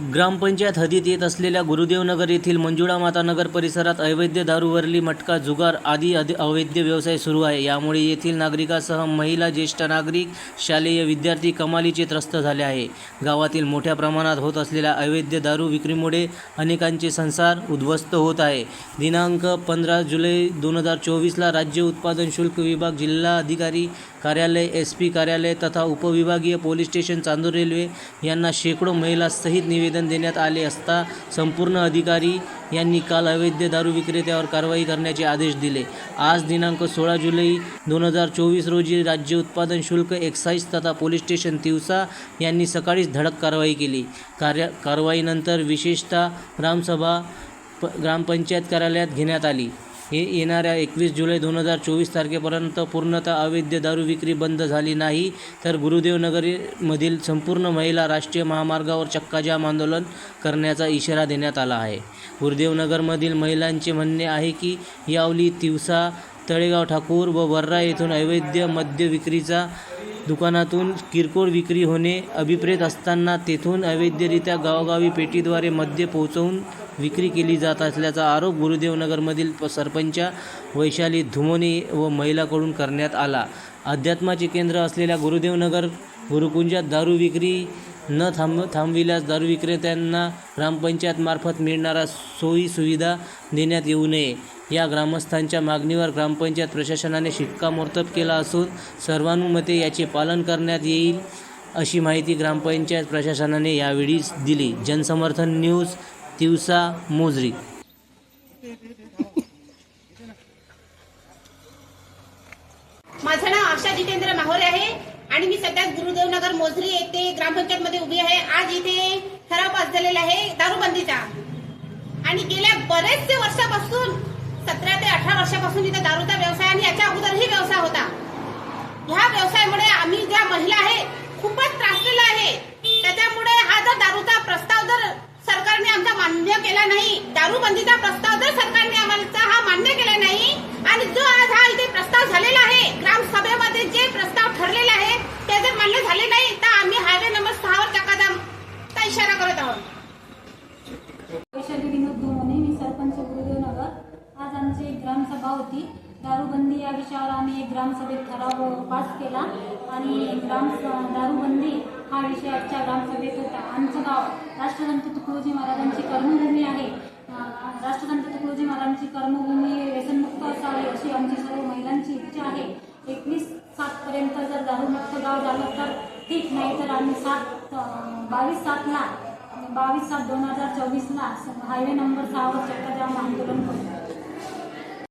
ग्रामपंचायत हद्दीत येत असलेल्या गुरुदेवनगर येथील मंजुळा माता नगर परिसरात अवैध दारूवरली मटका जुगार आदी अवैध व्यवसाय सुरू आहे. यामुळे येथील नागरिकासह महिला ज्येष्ठ नागरिक शालेय विद्यार्थी कमालीचे त्रस्त झाले आहे. गावातील मोठ्या प्रमाणात होत असलेल्या अवैध दारू विक्रीमुळे अनेकांचे संसार उद्ध्वस्त होत आहे. दिनांक पंधरा जुलै दोन हजार चोवीसला राज्य उत्पादन शुल्क विभाग जिल्हा अधिकारी कार्यालय एस पी कार्यालय तथा उपविभागीय पोलीस स्टेशन चांदूर रेल्वे यांना शेकडो महिलासहित निवेदन देण्यात आले असता संपूर्ण अधिकारी यांनी काल अवैध दारू विक्रेत्यावर कारवाई करण्याचे आदेश दिले. आज दिनांक सोळा जुलै दोन हजार चोवीस रोजी राज्य उत्पादन शुल्क एक्साईज तथा पोलीस स्टेशन तिवसा यांनी सकाळीच धडक कारवाई केली. कार्य कारवाईनंतर विशेषतः ग्रामसभा प ग्रामपंचायत कार्यालयात घेण्यात आली. हे येणाऱ्या एकवीस जुलै दोन हजार चोवीस तारखेपर्यंत पूर्णतः अवैध दारू विक्री बंद झाली नाही तर गुरुदेवनगरीमधील संपूर्ण महिला राष्ट्रीय महामार्गावर चक्काजाम आंदोलन करण्याचा इशारा देण्यात आला आहे. गुरुदेवनगरमधील महिलांचे म्हणणे आहे की यावली तिवसा तळेगाव ठाकूर व वर्रा येथून अवैध मद्य विक्रीचा दुकानातून किरकोळ विक्री होणे अभिप्रेत असताना तेथून अवैधरित्या गावोगावी पेटीद्वारे मद्य पोहोचवून विक्री केली जात असल्याचा आरोप गुरुदेवनगरमधील प- सरपंचा वैशाली धुमोनी व महिलाकडून करण्यात आला. अध्यात्माचे केंद्र असलेल्या गुरुदेवनगर गुरुकुंजात दारू विक्री न थांब थांबविल्यास दारू विक्रेत्यांना ग्रामपंचायतमार्फत मिळणारा सोयी सुविधा देण्यात येऊ नये. या ग्रामस्थांच्या मागणीवर ग्रामपंचायत प्रशासनाने शिक्कामोर्तब केला असून सर्वानुमते याचे पालन करण्यात येईल अशी माहिती ग्रामपंचायत प्रशासनाने यावेळी दिली. जनसमर्थन न्यूज तिवसा मोजरी. माझं नाव आशा जितेंद्र माहोरे आहे आणि मी सध्या गुरुदेवनगर मोजरी येथे ग्रामपंचायत मध्ये उभी आहे. आज इथे ठराव पास झालेला आहे दारूबंदीचा. आणि गेल्या बरेचसे वर्षापासून सतरा ते अठरा वर्षापासून इथे दारूचा व्यवसाय आणि याच्या केला नाही. दारूबंदीचा प्रस्ताव जर सरकारने आम्हाला हा मान्य केला नाही आणि जो आज हा इथे प्रस्ताव झालेला आहे ग्रामसभेमध्ये जे प्रस्ताव ठरलेले आहे ते जर मान्य झाले नाही तर आम्ही हायवे नंबर सहावर चक्काजामचा इशारा करत आहोत. वैशाली विनोद धोमणे मी सरपंच गुरुदेवनगर. आज आमची एक ग्रामसभा होती. दारूबंदी या विषयावर आम्ही ग्रामसभेत ठराव पास केला. आणि ग्राम दारूबंदी हा विषय आजच्या ग्रामसभेत होता आमचं गाव राष्ट्रसंत तुकडोजी महाराजांची कर्मभूमी आहे. राष्ट्रसंत तुकडोजी महाराजांची कर्मभूमी व्यसनमुक्त असावी अशी आमची सर्व महिलांची इच्छा आहे. एकवीस सातपर्यंत जर दारूमुक्त गाव झालं तर ठीक नाही तर आम्ही सात बावीस सातला बावीस सात दोन हजार चोवीसला हायवे नंबर सहावर चक्काजाम आंदोलन करू.